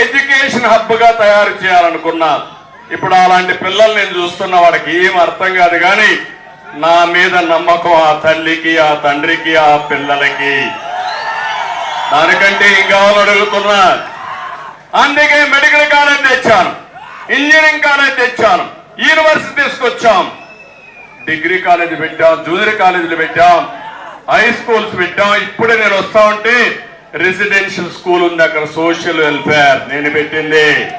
Education హబ్గా తయారు చేయాలనుకున్నా ఇప్పుడు అలాంటి పిల్లల్ని నేను చూస్తున్న వాడికి ఏం అర్థం కాదు కానీ నా మీద నమ్మకం ఆ తల్లికి ఆ తండ్రికి ఆ పిల్లలకి. దానికంటే ఏం కావాలో అడుగుతున్నా. అందుకే మెడికల్ కాలేజ్ తెచ్చాను. ఇంజనీరింగ్ కాలేజ్ తెచ్చాను. యూనివర్సిటీ తీసుకొచ్చాం. డిగ్రీ కాలేజ్ పెట్టాం జూనియర్ కాలేజీలు పెట్టాం హై స్కూల్స్ పెట్టాం. ఇప్పుడే నేను వస్తా ఉంటే రెసిడెన్షియల్ స్కూల్ ఉంది అక్కడ సోషల్ వెల్ఫేర్. నేను పెట్టింది.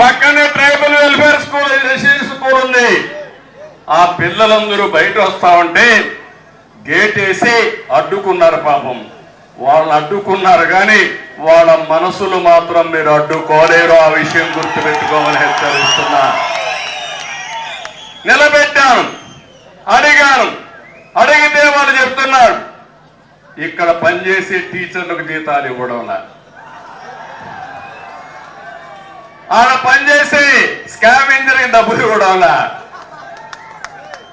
పక్కనే tribal welfare school residential school ఉంది. ఆ పిల్లలందరూ బయట వస్తా ఉంటే గేట్ వేసి అడ్డుకున్నారు పాపం. వాళ్ళు అడ్డుకున్నారు కానీ వాళ్ళ మనసులు మాత్రం మీరు అడ్డుకోలేరు. ఆ విషయం గుర్తుపెట్టుకోమని హెచ్చరిస్తున్నా. ఇక్కడ పనిచేసే టీచర్లకు జీతాలు ఇవ్వడంలా ఆడ పనిచేసి స్కావెంజర్కి డబ్బులు ఇవ్వడంలా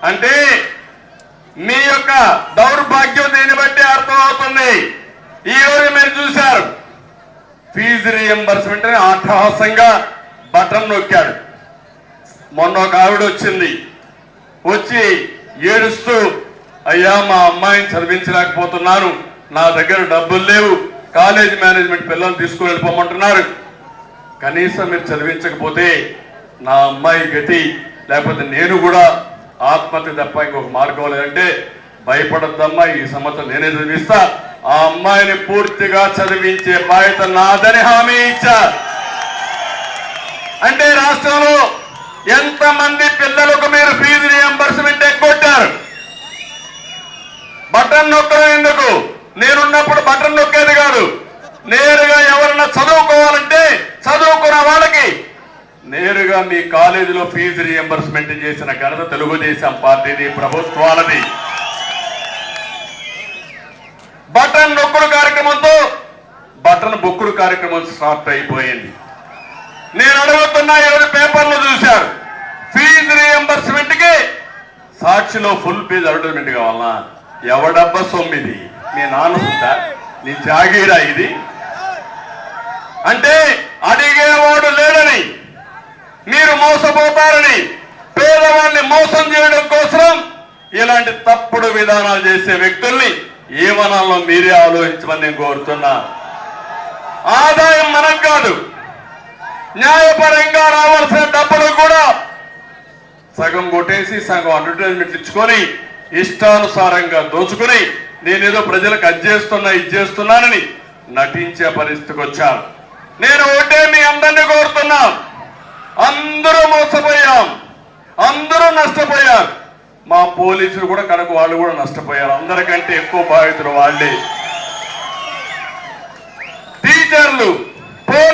అంటే మీ యొక్క దౌర్భాగ్యం దీన్ని బట్టి అర్థమవుతుంది? ఈ రోజు మీరు చూశారు. ఫీజు రియంబర్స్మెంట్ అని అట్టహాసంగా బటన్ నొక్కాడు. మొన్న ఒక ఆవిడ వచ్చింది. వచ్చి ఏడుస్తూ అయ్యా మా అమ్మాయిని చదివించలేకపోతున్నాను నా దగ్గర డబ్బులు లేవు. కాలేజ్ మేనేజ్మెంట్ పిల్లల్ని తీసుకుని వెళ్ళిపోమంటున్నారు. కనీసం మీరు చదివించకపోతే నా అమ్మాయి గతి లేకపోతే నేను కూడా ఆత్మహత్య తప్ప ఇంకొక మార్గం లేదంటే భయపడద్దమ్మా ఈ సంవత్సరం నేనే చదివిస్తా. ఆ అమ్మాయిని పూర్తిగా చదివించే బాధ్యత నాదని హామీ ఇచ్చా అంటే రాష్ట్రంలో ఎంతమంది పిల్ల మీరు ఫీజు రియంబర్స్మెంట్ ఎగ్గొట్టారు బటన్ నొక్కడం ఎందుకు నేనున్నప్పుడు బటన్ నొక్కేది కాదు నేరుగా ఎవరన్నా చదువుకోవాలంటే చదువుకున్న వాళ్ళకి నేరుగా మీ కాలేజీలో ఫీజు రియంబర్స్మెంట్ చేసిన ఘనత తెలుగుదేశం పార్టీది ప్రభుత్వాలది. బటన్ నొక్కుడు కార్యక్రమంతో బటన్ బొక్కుడు కార్యక్రమం స్టార్ట్ అయిపోయింది. నేను అడుగుతున్నా ఎవరి పేపర్లో చూశారు. ఫీజు రియంబర్స్మెంట్కి సాక్షిలో ఫుల్ పేజ్ అడ్వర్టైజ్మెంట్ కావాలా? ఎవడబ్బ సొమ్మిది? మీ నాన్న నీ జాగీరా ఇది? అంటే అడిగేవాడు లేడని మోసపోతారని పేదవాడిని మోసం చేయడం కోసం ఇలాంటి తప్పుడు విధానాలు చేసే వ్యక్తుల్ని ఏమనాలో మీరే ఆలోచించమని నేను కోరుతున్నా. ఆదాయం మనకు కాదు. న్యాయపరంగా రావాల్సిన డబ్బులు కూడా సగం కొట్టేసి సగం అడ్వర్టైజ్మెంట్ ఇచ్చుకొని ఇష్టానుసారంగా దోచుకుని నేనేదో ప్రజలకు అది చేస్తున్నా ఇది చేస్తున్నానని నటించే పరిస్థితికి వచ్చాను. నేను ఒకటే మీ అందరినీ కోరుతున్నాను అందరూ మోసపోయాం అందరూ నష్టపోయారు. మా పోలీసులు కూడా కనుక వాళ్ళు కూడా నష్టపోయారు. అందరికంటే ఎక్కువ బాధితులు వాళ్ళే. టీచర్లు